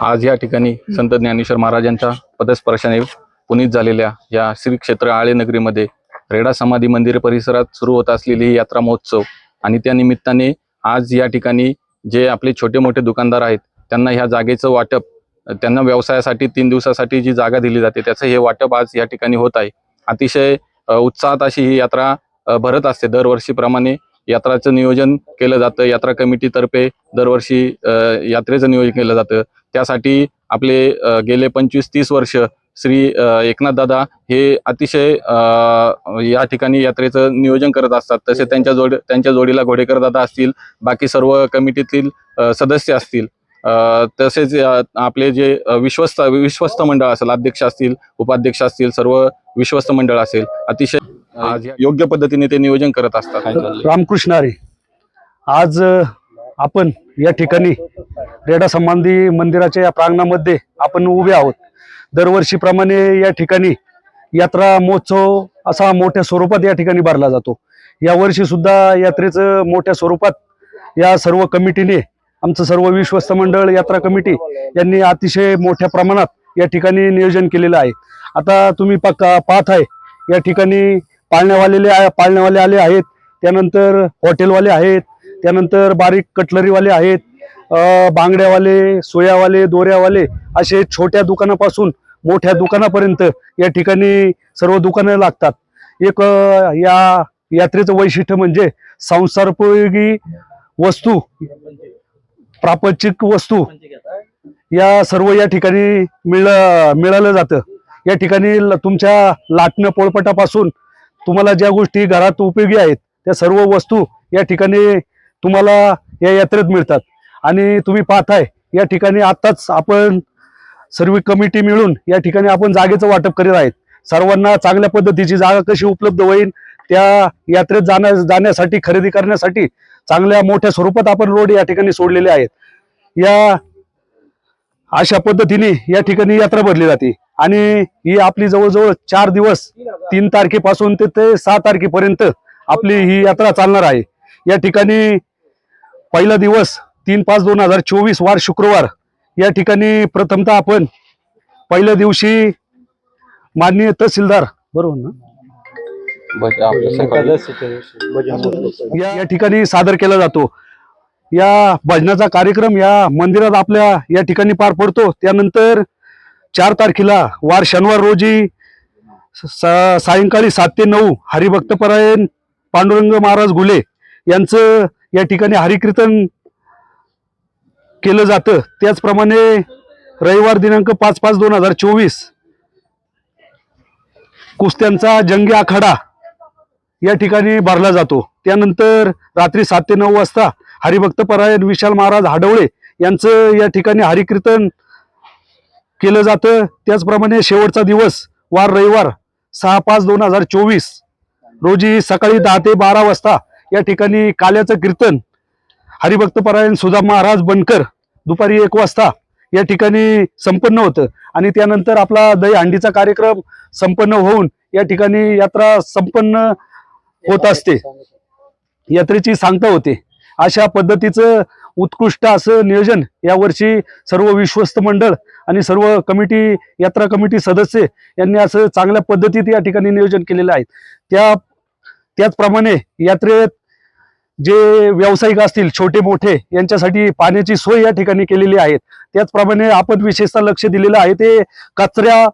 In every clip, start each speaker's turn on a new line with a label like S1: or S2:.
S1: आज या ठिकाणी संत ज्ञानेश्वर महाराजांच्या पदस्पर्शाने पुनीत झालेल्या या श्री क्षेत्र आळेनगरीमध्ये रेडा समाधी मंदिर परिसरात सुरू होत असलेली ही यात्रा महोत्सव आणि त्या निमित्ताने आज या ठिकाणी जे आपले छोटे मोठे दुकानदार आहेत त्यांना ह्या जागेचं वाटप त्यांना व्यवसायासाठी तीन दिवसासाठी जी जागा दिली जाते त्याचं हे वाटप आज या ठिकाणी होत आहे. अतिशय उत्साहात अशी ही यात्रा भरत असते. दरवर्षीप्रमाणे यात्राचं नियोजन केलं जातं. यात्रा कमिटीतर्फे दरवर्षी यात्रेचं नियोजन केलं जातं. त्यासाठी आपले गेले पंचवीस तीस वर्ष श्री एकनाथ दादा हे अतिशय या ठिकाणी यात्रेचं नियोजन करत असतात. तसे त्यांच्या जोड त्यांच्या जोडीला घोडेकर दादा असतील बाकी सर्व कमिटीतील सदस्य असतील. तसेच आपले जे विश्वस्त विश्वस्त मंडळ असेल अध्यक्ष असतील उपाध्यक्ष असतील सर्व विश्वस्त मंडळ असेल अतिशय योग्य पद्धतीने ते नियोजन करत असतात.
S2: रामकृष्ण आज आपण या ठिकाणी रेडा संबंधी मंदिराच्या या प्रांगणामध्ये आपण उभे आहोत. दरवर्षीप्रमाणे या ठिकाणी यात्रा महोत्सव असा मोठ्या स्वरूपात या ठिकाणी भरला जातो. यावर्षीसुद्धा सुद्धा यात्रेचं मोठ्या स्वरूपात या सर्व कमिटीने आमचं सर्व विश्वस्त मंडळ यात्रा कमिटी यांनी अतिशय मोठ्या प्रमाणात या ठिकाणी नियोजन केलेलं आहे. आता तुम्ही पक पाहत आहे या ठिकाणी पाळण्यावालेले पाळण्यावाले आले आहेत. त्यानंतर हॉटेलवाले आहेत. त्यानंतर बारीक कटलरीवाले आहेत. बांगड्यावाले सोयावाले दोऱ्यावाले असे छोट्या दुकानापासून मोठ्या दुकानापर्यंत या ठिकाणी सर्व दुकानं लागतात. एक या यात्रेचं वैशिष्ट्य म्हणजे संसारोपयोगी वस्तू प्रापंचिक वस्तू या सर्व या ठिकाणी मिळ मिळालं जातं. या ठिकाणी ल- तुमच्या लाटणं पोळपटापासून तुम्हाला ज्या गोष्टी घरात उपयोगी आहेत त्या सर्व वस्तू या ठिकाणी तुम्हाला या यात्रेत मिळतात. आणि तुम्ही पाहताय या ठिकाणी आत्ताच आपण सर्व कमिटी मिळून या ठिकाणी आपण जागेचं वाटप करीत आहेत. सर्वांना चांगल्या पद्धतीची जागा कशी उपलब्ध होईल त्या यात्रेत जाण्या जाण्यासाठी खरेदी करण्यासाठी चांगल्या मोठ्या स्वरूपात आपण रोड या ठिकाणी सोडलेले आहेत. या अशा पद्धतीने या ठिकाणी यात्रा भरली जाते. आणि ही आपली जवळजवळ चार दिवस तीन तारखेपासून ते ते सहा तारखेपर्यंत आपली ही यात्रा चालणार आहे. या ठिकाणी पहिला दिवस तीन पाच दोन हजार चोवीस वार शुक्रवार या ठिकाणी प्रथमतः आपण पहिल्या दिवशी माननीय तहसीलदार बरोबर ना? या या ठिकाणी सादर केला जातो. या भजनाचा कार्यक्रम या मंदिरात आपल्या या ठिकाणी पार पडतो. त्यानंतर चार तारखेला वार शनिवार रोजी सा- सायंकाळी सात ते नऊ हरिभक्तपरायण पांडुरंग महाराज घुले यांचं या ठिकाणी हरिकीर्तन केलं जातं. त्याचप्रमाणे रविवार दिनांक पाच पाच दोन हजार चोवीस कुस्त्यांचा जंगी आखाडा या ठिकाणी भरला जातो. त्यानंतर रात्री सात ते नऊ वाजता हरिभक्त परायण विशाल महाराज हाडवळे यांचं या ठिकाणी हरिकीर्तन केलं जातं. त्याचप्रमाणे शेवटचा दिवस वार रविवार सहा पाच दोन हजार चोवीस रोजी सकाळी दहा ते बारा वाजता या ठिकाणी काल्याचं कीर्तन हरिभक्त परायण सुधा महाराज बनकर दुपारी एक वाजता या ठिकाणी संपन्न होतं. आणि त्यानंतर आपला दही हंडीचा कार्यक्रम संपन्न होऊन या ठिकाणी यात्रा संपन्न होत असते. यात्रेची सांगता होते. अशा पद्धतीचं उत्कृष्ट असं नियोजन यावर्षी सर्व विश्वस्त मंडळ आणि सर्व कमिटी यात्रा कमिटी सदस्य यांनी असं चांगल्या पद्धतीत या ठिकाणी नियोजन केलेलं आहे. त्या त्याचप्रमाणे यात्रेत जे व्यावसायिक असतील छोटे मोठे यांच्यासाठी पाण्याची सोय या ठिकाणी केलेली आहे. त्याचप्रमाणे आपण विशेषतः लक्ष दिलेलं आहे ते कचऱ्या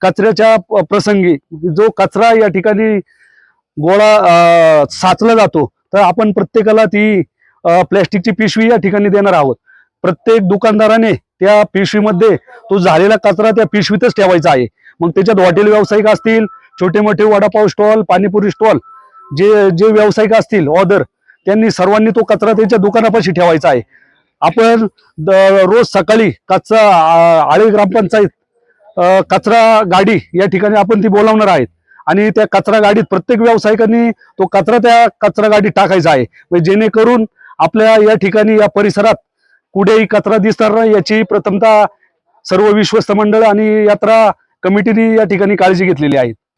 S2: कचऱ्याच्या प- प्रसंगी. जो कचरा या ठिकाणी गोळा साचला जातो तर आपण प्रत्येकाला ती प्लॅस्टिकची पिशवी या ठिकाणी देणार आहोत. प्रत्येक दुकानदाराने त्या पिशवीमध्ये तो झालेला कचरा त्या पिशवीतच ठेवायचा आहे. मग त्याच्यात हॉटेल व्यावसायिक असतील छोटे मोठे वडापाव स्टॉल पाणीपुरी स्टॉल जे जे व्यावसायिक असतील ऑर्डर त्यांनी सर्वांनी तो कचरा त्यांच्या दुकानापाशी ठेवायचा आहे. आपण द- रोज सकाळी कचरा आळी ग्रामपंचायत कचरा गाडी या ठिकाणी आपण ती बोलावणार आहेत. आणि त्या कचरा गाडीत प्रत्येक व्यावसायिकांनी तो कचरा त्या कचरा गाडीत टाकायचा आहे. म्हणजे जेणेकरून आपल्या या ठिकाणी या परिसरात कुठेही कचरा दिसणार नाही याची प्रथमता सर्व विश्वस्त मंडळ आणि यात्रा कमिटीने या ठिकाणी काळजी घेतलेली आहे.